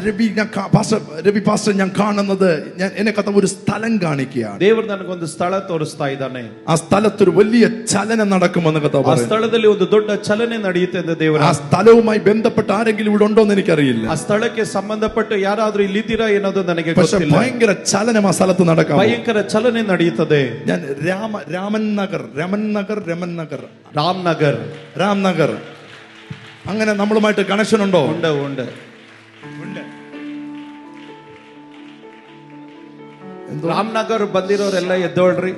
രവി ഞാൻ കാ- pastor Ravi pastor ഞാൻ കാണുന്നത് ഞാൻ എന്നെ കഥ ഒരു സ്ഥലം കാണിക്കുകയാണ് ದೇವರು ನನಗೊಂದು ಸ್ಥಳ ತೋರಿಸ್ತಾ ಇದ್ದಾನೆ ആ സ്ഥലത്തൊരു വലിയ ചലനം നടക്കുമെന്ന് കഥ ಆ പറയുന്നു ಸ್ಥಳದಲ್ಲಿ ಒಂದು ದೊಡ್ಡ ಚಲನೆ ನಡೆಯುತ್ತೆ ಎಂದು ದೇವರ ആ സ്ഥലവുമായി ബന്ധപ്പെട്ട് ആരെങ്കിലും ഇവിടെ ഉണ്ടോ എന്ന് എനിക്കറിയില്ല ಆ ಸ್ಥಳಕ್ಕೆ ಸಂಬಂಧಪಟ್ಟು ಯಾರಾದ್ರೂ ಇಲ್ಲಿದ್ದೀರಾ ಏನೋದು ನನಗೆ പക്ഷെ ಗೊತ್ತಿಲ್ಲ ഭയങ്കര ചലനം ആ സ്ഥലത്ത് നടക്കാം ಭಯಂಕರ ಚಲನೆ ನಡೆಯುತ್ತದೆ ഞാൻ രാമ രാമൻ നഗർ രമൻ നഗർ രമൻ നഗർ ರಾಮ್ ನಗರ್ രാം നഗർ അങ്ങനെ നമ്മളുമായിട്ട് കണക്ഷൻ ഉണ്ടോ ಉಂಡ ಉಂಡ ರಾಮ್ ನಗರ್ ಬಂದಿರೋರೆಲ್ಲ ಎದ್ದೋಳ್ರಿ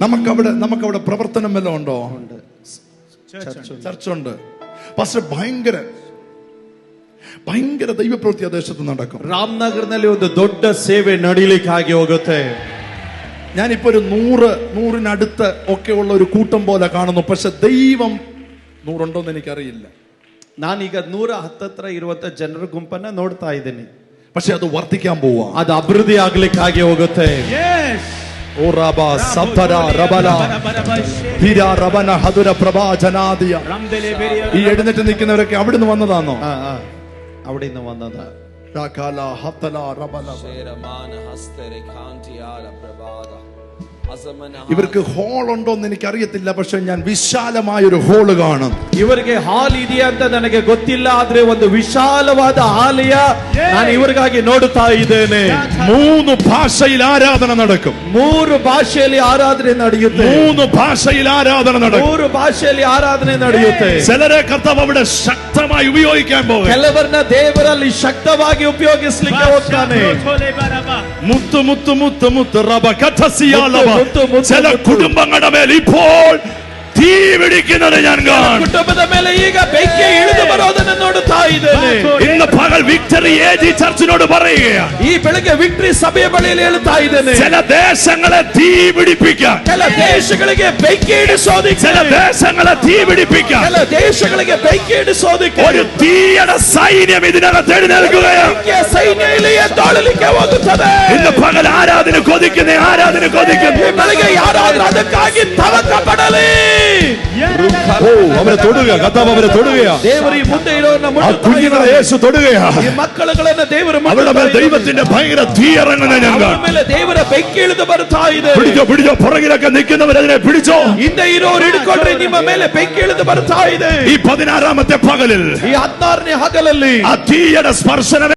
നമുക്കവിടെ നമുക്കവിടെ പ്രവർത്തനം വല്ലതും ഉണ്ടോ ചർച്ച ഉണ്ട് പക്ഷെ ഭയങ്കര ഭയങ്കര ദൈവപ്രവൃത്തി ആ ദേശത്ത് നടക്കും ರಾಮನಗರ್ನಲ್ಲಿ ಒಂದು ದೊಡ್ಡ ಸೇವೆ ನಡೀಲಿಕ್ಕಾಗಿ ಹೋಗುತ್ತೆ ഞാനിപ്പോ ഒരു നൂറ് നൂറിനടുത്ത് ഒക്കെ ഉള്ള ഒരു കൂട്ടം പോലെ കാണുന്നു പക്ഷെ ദൈവം നൂറുണ്ടോ എന്ന് എനിക്കറിയില്ല ನಾನೀಗ ನೂರ ಹತ್ತತ್ರ ಇರುವಂತ ಜನರ ಗುಂಪನ್ನ ನೋಡ್ತಾ ಇದ್ದೀನಿ പക്ഷെ അത് വർദ്ധിക്കാൻ പോവാ. അത് അഭിവൃദ്ധിയാകലേക്കാകെ പ്രഭാജനാദിയ ഈ എഴുന്നേറ്റ് നിൽക്കുന്നവരൊക്കെ അവിടുന്ന് വന്നതാണോ ആ ആ. അവിടെ നിന്ന് വന്നതാ ഹത്തല റബല ഹസ്തര കാന്തി ആല പ്രഭാദ Azamana ഇവർക്ക് ഹോൾ ഉണ്ടോ എന്ന് എനിക്ക് അറിയത്തില്ല പക്ഷെ ഞാൻ വിശാലമായ ഒരു ഹോള് കാണും ಇವರಿಗೆ ಹಾಲ್ ಇದೆಯಾ ಅಂತ ನನಗೆ ಗೊತ್ತಿಲ್ಲ ಆದ್ರೆ ಒಂದು ವಿಶಾಲವಾದ ಆಲಯ ನಾನು ಇವರಿಗಾಗಿ ನೋಡುತ್ತಾ ಇದ್ದೇನೆ മൂന്ന് ഭാഷയിൽ ആരാധന നടക്കും ಮೂರು ಭಾಷೆಯಲ್ಲಿ ಆರಾಧನೆ ನಡೆಯುತ್ತೆ മൂന്ന് ഭാഷയിൽ ആരാധന നടക്കും ಮೂರು ಭಾಷೆಯಲ್ಲಿ ಆರಾಧನೆ ನಡೆಯುತ್ತೆ ചിലരെ കർത്താവ് അവിടെ ശക്തമായി ഉപയോഗിക്കാൻ പോകും ಕೆಲವರನ್ನ ದೇವರಲ್ಲಿ ಶಕ್ತವಾಗಿ ಉಪಯೋಗಿಸ್ಲಿಕ್ಕೆ ಹೋಗ್ತಾನೆ മുത്ത് മുത്ത് മുത്ത് മുത്ത് റബ കഥസിയാലവ മുത്ത്, മുത്ത്, ചില. കുടുംബങ്ങളുടെ മേൽ ഇപ്പോൾ തീ പിടിക്കുന്നത് ഞാൻ കാണും ಕುಟುಂಬದ ಮೇಲೆ ಈಗ ಬೆಂಕಿ ಇಳಿದು ಬರೋದನ್ನು ನೋಡುತ್ತಾ ಇದ್ದೇನೆ ഇന്ന് പകൽ വിക്ടറി എ ജി ചർച്ചിനോട് പറയുകയാണ് ಈ ಬೆಳಗ್ಗೆ ವಿಕ್ಟ್ರಿ ಸಭೆಯ ಬಳಿಯಲ್ಲಿ ಹೇಳ್ತಾ ಇದ್ದೇನೆ ചില ദേശങ്ങളെ തീ പിടിപ്പിക്കാൻ ಕೆಲ ದೇಶಗಳಿಗೆ ಬೆಂಕಿ ಇಡಿಸೋದಿಕ್ಕೆ ചില ദേശങ്ങളെ തീ പിടിപ്പിക്കാൻ ಕೆಲ ದೇಶಗಳಿಗೆ ಬೆಂಕಿ ಇಡಿಸೋದಿಕ್ಕೆ ഒരു തീയുടെ സൈന്യം ഇതിനകത്ത് എഴുന്നേൽക്കുകയാണ് ಬೆಂಕಿಯ ಸೈನ್ಯ ಇಲ್ಲಿ ಎದ್ದೊಳಲಿಕ್ಕೆ ಹೋಗುತ್ತದೆ ഇന്ന് പകൽ ആരാധന കൊതിക്കുന്ന ആരാധന ಈ കൊതിക്കുന്ന ಬೆಳಗ್ಗೆ ಯಾರಾದ್ರೂ ಅದಕ್ಕಾಗಿ ತವಕ ಪಡಲಿ അവനെ കർത്താവ് അവനെ യേശു അവരുടെ മേൽ ദൈവത്തിന്റെ അതിനെ പിടിച്ചോ. ഈ പതിനാറാമത്തെ പകലിൽ ഈ ആ തീയുടെ സ്പർശനം